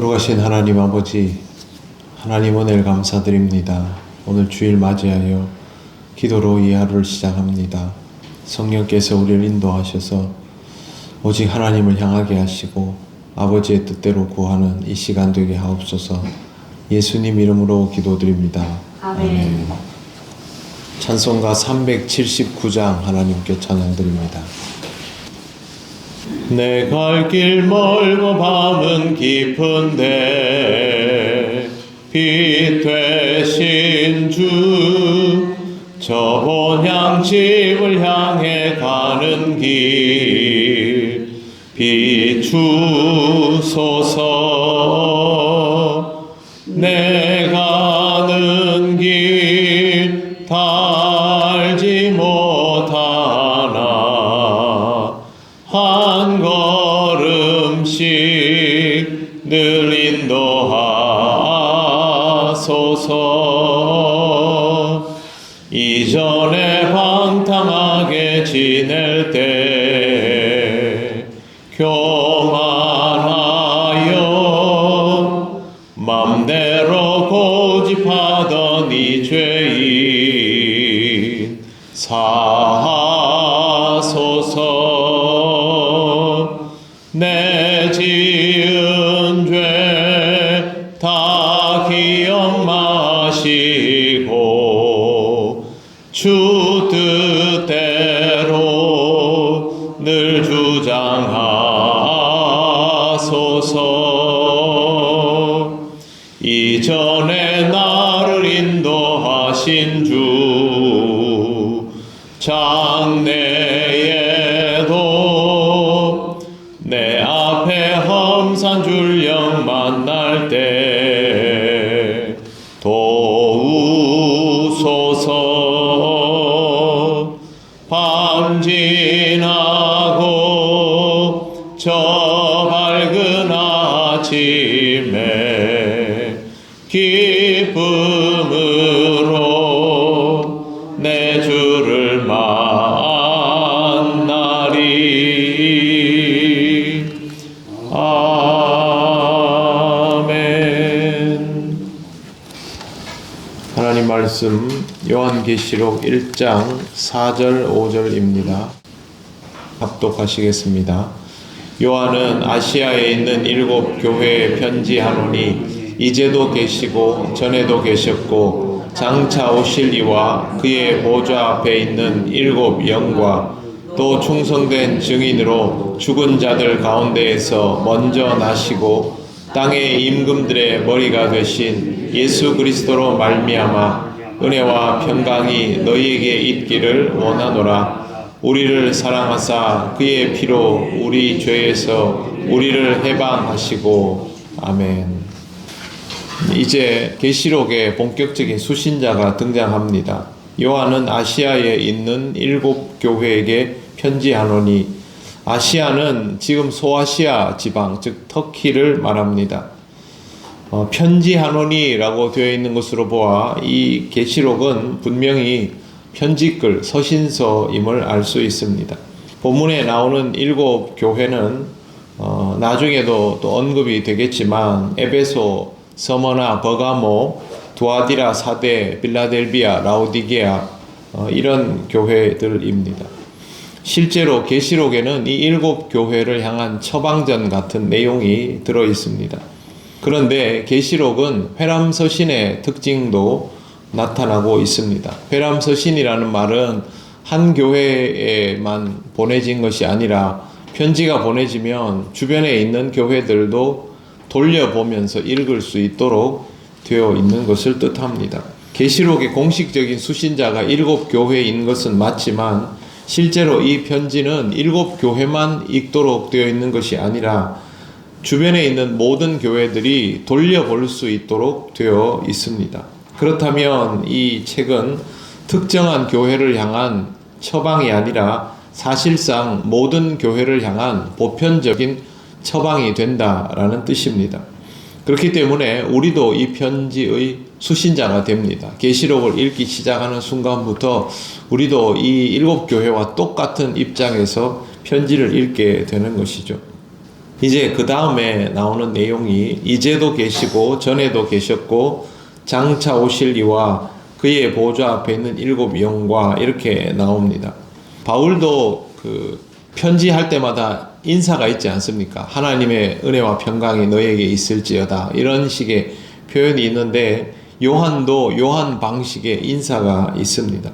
거룩하신 하나님 아버지, 하나님 은혜를 감사드립니다. 오늘 주일 맞이하여 기도로 이 하루를 시작합니다. 성령께서 우리를 인도하셔서 오직 하나님을 향하게 하시고 아버지의 뜻대로 구하는 이 시간 되게 하옵소서 예수님 이름으로 기도드립니다. 아멘. 찬송가 379장 하나님께 찬양드립니다. 내 갈 길 멀고 밤은 깊은데 빛 되신 주 저 본향 집을 향해 가는 길 비추소서 내 가는 길 교 도우 말씀 요한계시록 1장 4절 5절입니다. 합독하시겠습니다. 요한은 아시아에 있는 일곱 교회에 편지하노니 이제도 계시고 전에도 계셨고 장차 오실 이와 그의 보좌 앞에 있는 일곱 영과 또 충성된 증인으로 죽은 자들 가운데에서 먼저 나시고 땅의 임금들의 머리가 되신 예수 그리스도로 말미암아 은혜와 평강이 너희에게 있기를 원하노라. 우리를 사랑하사 그의 피로 우리 죄에서 우리를 해방하시고 아멘. 이제 계시록에 본격적인 수신자가 등장합니다. 요한은 아시아에 있는 일곱 교회에게 편지하노니 아시아는 지금 소아시아 지방 즉 터키를 말합니다. 어, 편지하노니라고 되어 있는 것으로 보아 이 계시록은 분명히 편지글 서신서임을 알 수 있습니다. 본문에 나오는 일곱 교회는 어, 나중에도 또 언급이 되겠지만 에베소, 서머나, 버가모, 두아디라, 사대, 빌라델비아, 라우디게아 어, 이런 교회들입니다. 실제로 계시록에는 이 일곱 교회를 향한 처방전 같은 내용이 들어 있습니다. 그런데 계시록은 회람 서신의 특징도 나타나고 있습니다. 회람 서신이라는 말은 한 교회에만 보내진 것이 아니라 편지가 보내지면 주변에 있는 교회들도 돌려보면서 읽을 수 있도록 되어 있는 것을 뜻합니다. 계시록의 공식적인 수신자가 일곱 교회인 것은 맞지만 실제로 이 편지는 일곱 교회만 읽도록 되어 있는 것이 아니라 주변에 있는 모든 교회들이 돌려볼 수 있도록 되어 있습니다. 그렇다면 이 책은 특정한 교회를 향한 처방이 아니라 사실상 모든 교회를 향한 보편적인 처방이 된다라는 뜻입니다. 그렇기 때문에 우리도 이 편지의 수신자가 됩니다. 계시록을 읽기 시작하는 순간부터 우리도 이 일곱 교회와 똑같은 입장에서 편지를 읽게 되는 것이죠. 이제 그 다음에 나오는 내용이 이제도 계시고 전에도 계셨고 장차 오실 이와 그의 보좌 앞에 있는 일곱 영과 이렇게 나옵니다. 바울도 그 편지할 때마다 인사가 있지 않습니까? 하나님의 은혜와 평강이 너에게 있을지어다. 이런 식의 표현이 있는데 요한도 요한 방식의 인사가 있습니다.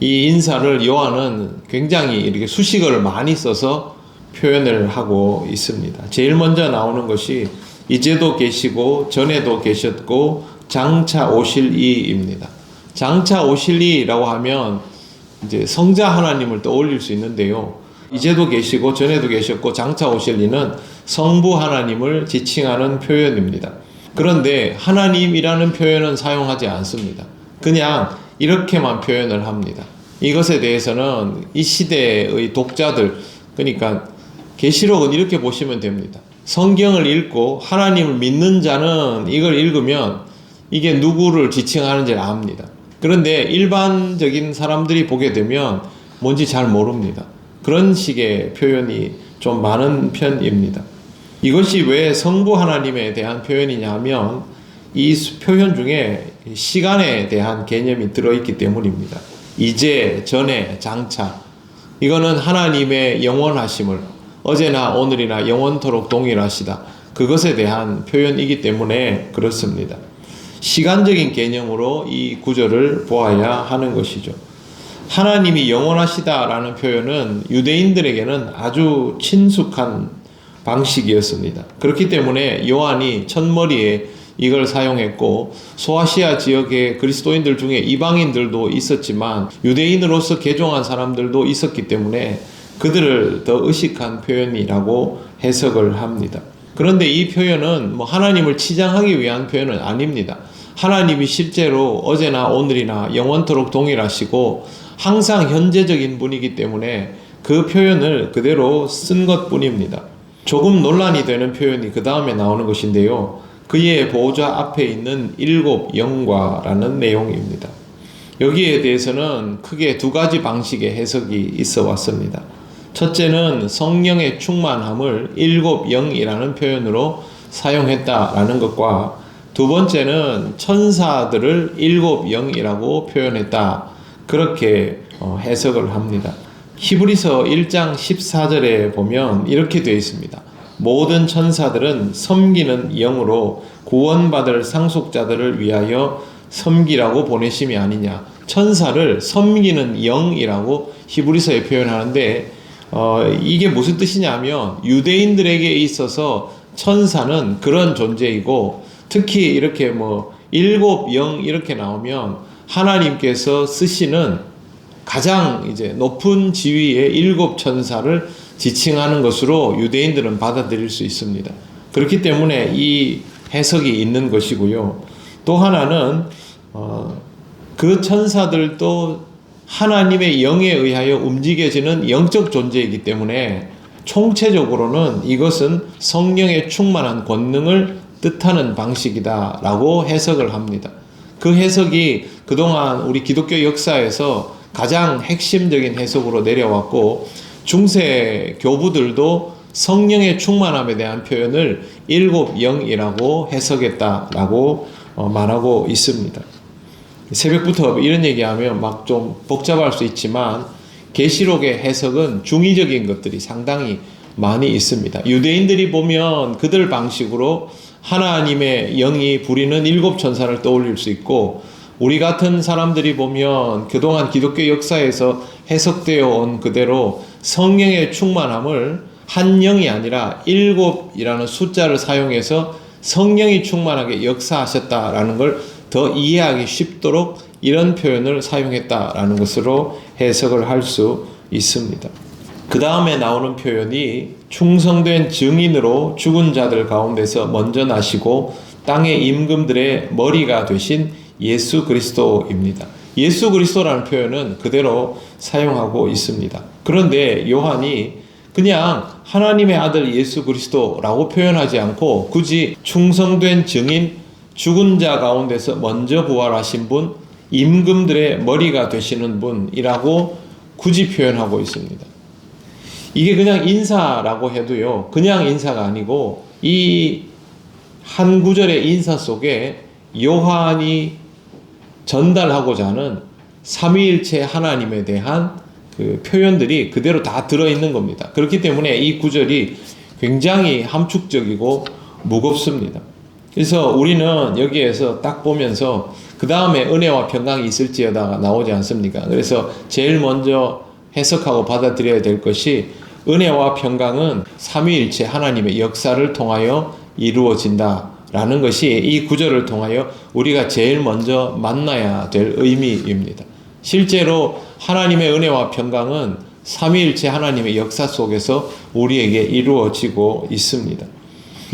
이 인사를 요한은 굉장히 이렇게 수식어를 많이 써서 표현을 하고 있습니다. 제일 먼저 나오는 것이 이제도 계시고 전에도 계셨고 장차 오실 이입니다. 장차 오실 이라고 하면 이제 성자 하나님을 떠올릴 수 있는데요. 이제도 계시고 전에도 계셨고 장차 오실 이는 성부 하나님을 지칭하는 표현입니다. 그런데 하나님이라는 표현은 사용하지 않습니다. 그냥 이렇게만 표현을 합니다. 이것에 대해서는 이 시대의 독자들 그러니까 계시록은 이렇게 보시면 됩니다. 성경을 읽고 하나님을 믿는 자는 이걸 읽으면 이게 누구를 지칭하는지 압니다. 그런데 일반적인 사람들이 보게 되면 뭔지 잘 모릅니다. 그런 식의 표현이 좀 많은 편입니다. 이것이 왜 성부 하나님에 대한 표현이냐 하면 이 표현 중에 시간에 대한 개념이 들어있기 때문입니다. 이제, 전에, 장차. 이거는 하나님의 영원하심을 어제나 오늘이나 영원토록 동일하시다. 그것에 대한 표현이기 때문에 그렇습니다. 시간적인 개념으로 이 구절을 보아야 하는 것이죠. 하나님이 영원하시다라는 표현은 유대인들에게는 아주 친숙한 방식이었습니다. 그렇기 때문에 요한이 첫머리에 이걸 사용했고 소아시아 지역의 그리스도인들 중에 이방인들도 있었지만 유대인으로서 개종한 사람들도 있었기 때문에 그들을 더 의식한 표현이라고 해석을 합니다. 그런데 이 표현은 뭐 하나님을 치장하기 위한 표현은 아닙니다. 하나님이 실제로 어제나 오늘이나 영원토록 동일하시고 항상 현재적인 분이기 때문에 그 표현을 그대로 쓴 것 뿐입니다. 조금 논란이 되는 표현이 그 다음에 나오는 것인데요. 그의 보좌 앞에 있는 일곱 영과라는 내용입니다. 여기에 대해서는 크게 두 가지 방식의 해석이 있어 왔습니다. 첫째는 성령의 충만함을 일곱 영이라는 표현으로 사용했다라는 것과 두 번째는 천사들을 일곱 영이라고 표현했다. 그렇게 어, 해석을 합니다. 히브리서 1장 14절에 보면 이렇게 되어 있습니다. 모든 천사들은 섬기는 영으로 구원받을 상속자들을 위하여 섬기라고 보내심이 아니냐. 천사를 섬기는 영이라고 히브리서에 표현하는데 어, 이게 무슨 뜻이냐면 유대인들에게 있어서 천사는 그런 존재이고 특히 이렇게 뭐 일곱 영 이렇게 나오면 하나님께서 쓰시는 가장 이제 높은 지위의 일곱 천사를 지칭하는 것으로 유대인들은 받아들일 수 있습니다. 그렇기 때문에 이 해석이 있는 것이고요. 또 하나는 어, 그 천사들도 하나님의 영에 의하여 움직여지는 영적 존재이기 때문에 총체적으로는 이것은 성령의 충만한 권능을 뜻하는 방식이다라고 해석을 합니다. 그 해석이 그동안 우리 기독교 역사에서 가장 핵심적인 해석으로 내려왔고 중세 교부들도 성령의 충만함에 대한 표현을 일곱 영이라고 해석했다라고 어, 말하고 있습니다. 새벽부터 이런 얘기하면 막 좀 복잡할 수 있지만 계시록의 해석은 중의적인 것들이 상당히 많이 있습니다. 유대인들이 보면 그들 방식으로 하나님의 영이 부리는 일곱 천사를 떠올릴 수 있고 우리 같은 사람들이 보면 그동안 기독교 역사에서 해석되어 온 그대로 성령의 충만함을 한 영이 아니라 일곱이라는 숫자를 사용해서 성령이 충만하게 역사하셨다라는 걸 더 이해하기 쉽도록 이런 표현을 사용했다라는 것으로 해석을 할 수 있습니다. 그 다음에 나오는 표현이 충성된 증인으로 죽은 자들 가운데서 먼저 나시고 땅의 임금들의 머리가 되신 예수 그리스도입니다. 예수 그리스도라는 표현은 그대로 사용하고 있습니다. 그런데 요한이 그냥 하나님의 아들 예수 그리스도라고 표현하지 않고 굳이 충성된 증인 죽은 자 가운데서 먼저 부활하신 분, 임금들의 머리가 되시는 분이라고 굳이 표현하고 있습니다. 이게 그냥 인사라고 해도요. 그냥 인사가 아니고 이 한 구절의 인사 속에 요한이 전달하고자 하는 삼위일체 하나님에 대한 그 표현들이 그대로 다 들어있는 겁니다. 그렇기 때문에 이 구절이 굉장히 함축적이고 무겁습니다. 그래서 우리는 여기에서 딱 보면서 그 다음에 은혜와 평강이 있을지어다가 나오지 않습니까? 그래서 제일 먼저 해석하고 받아들여야 될 것이 은혜와 평강은 삼위일체 하나님의 역사를 통하여 이루어진다 라는 것이 이 구절을 통하여 우리가 제일 먼저 만나야 될 의미입니다. 실제로 하나님의 은혜와 평강은 삼위일체 하나님의 역사 속에서 우리에게 이루어지고 있습니다.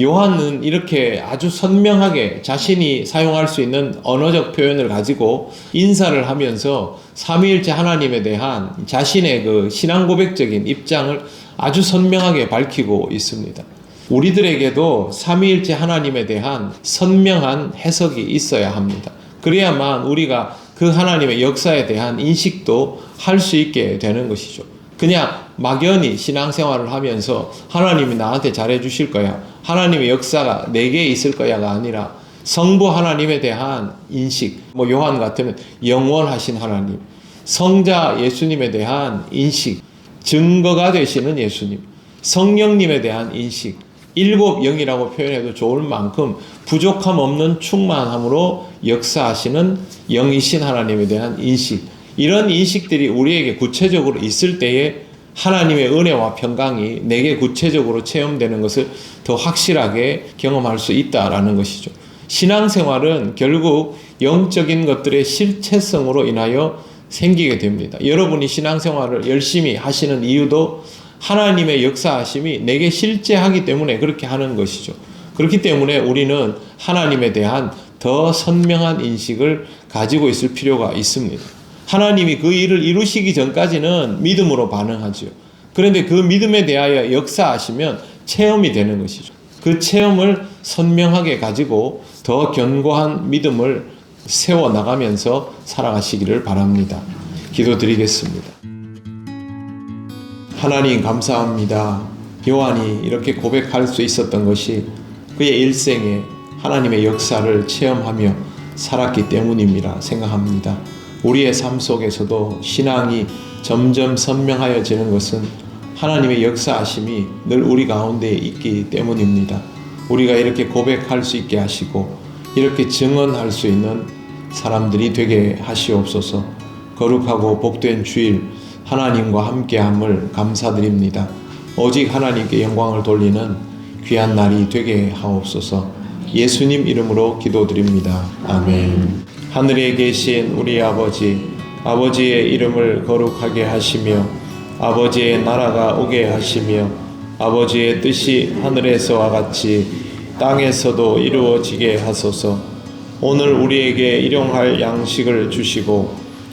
요한은 이렇게 아주 선명하게 자신이 사용할 수 있는 언어적 표현을 가지고 인사를 하면서 삼위일체 하나님에 대한 자신의 그 신앙 고백적인 입장을 아주 선명하게 밝히고 있습니다. 우리들에게도 삼위일체 하나님에 대한 선명한 해석이 있어야 합니다. 그래야만 우리가 그 하나님의 역사에 대한 인식도 할 수 있게 되는 것이죠. 그냥 막연히 신앙생활을 하면서 하나님이 나한테 잘해 주실 거야. 하나님의 역사가 내게 있을 거야가 아니라 성부 하나님에 대한 인식, 뭐 요한 같으면 영원하신 하나님, 성자 예수님에 대한 인식, 증거가 되시는 예수님, 성령님에 대한 인식, 일곱 영이라고 표현해도 좋을 만큼 부족함 없는 충만함으로 역사하시는 영이신 하나님에 대한 인식, 이런 인식들이 우리에게 구체적으로 있을 때에 하나님의 은혜와 평강이 내게 구체적으로 체험되는 것을 더 확실하게 경험할 수 있다라는 것이죠. 신앙생활은 결국 영적인 것들의 실체성으로 인하여 생기게 됩니다. 여러분이 신앙생활을 열심히 하시는 이유도 하나님의 역사하심이 내게 실제하기 때문에 그렇게 하는 것이죠. 그렇기 때문에 우리는 하나님에 대한 더 선명한 인식을 가지고 있을 필요가 있습니다. 하나님이 그 일을 이루시기 전까지는 믿음으로 반응하지요. 그런데 그 믿음에 대하여 역사하시면 체험이 되는 것이죠. 그 체험을 선명하게 가지고 더 견고한 믿음을 세워 나가면서 살아가시기를 바랍니다. 기도드리겠습니다. 하나님 감사합니다. 요한이 이렇게 고백할 수 있었던 것이 그의 일생에 하나님의 역사를 체험하며 살았기 때문입니다. 생각합니다. 우리의 삶 속에서도 신앙이 점점 선명하여지는 것은 하나님의 역사하심이 늘 우리 가운데 있기 때문입니다. 우리가 이렇게 고백할 수 있게 하시고 이렇게 증언할 수 있는 사람들이 되게 하시옵소서. 거룩하고 복된 주일 하나님과 함께함을 감사드립니다. 오직 하나님께 영광을 돌리는 귀한 날이 되게 하옵소서. 예수님 이름으로 기도드립니다. 아멘. 하늘에 계신 우리 아버지, 아버지의 이름을 거룩하게 하시며, 아버지의 나라가 오게 하시며, 아버지의 뜻이 하늘에서와 같이 땅에서도 이루어지게 하소서. 오늘 우리에게 일용할 양식을 주시고,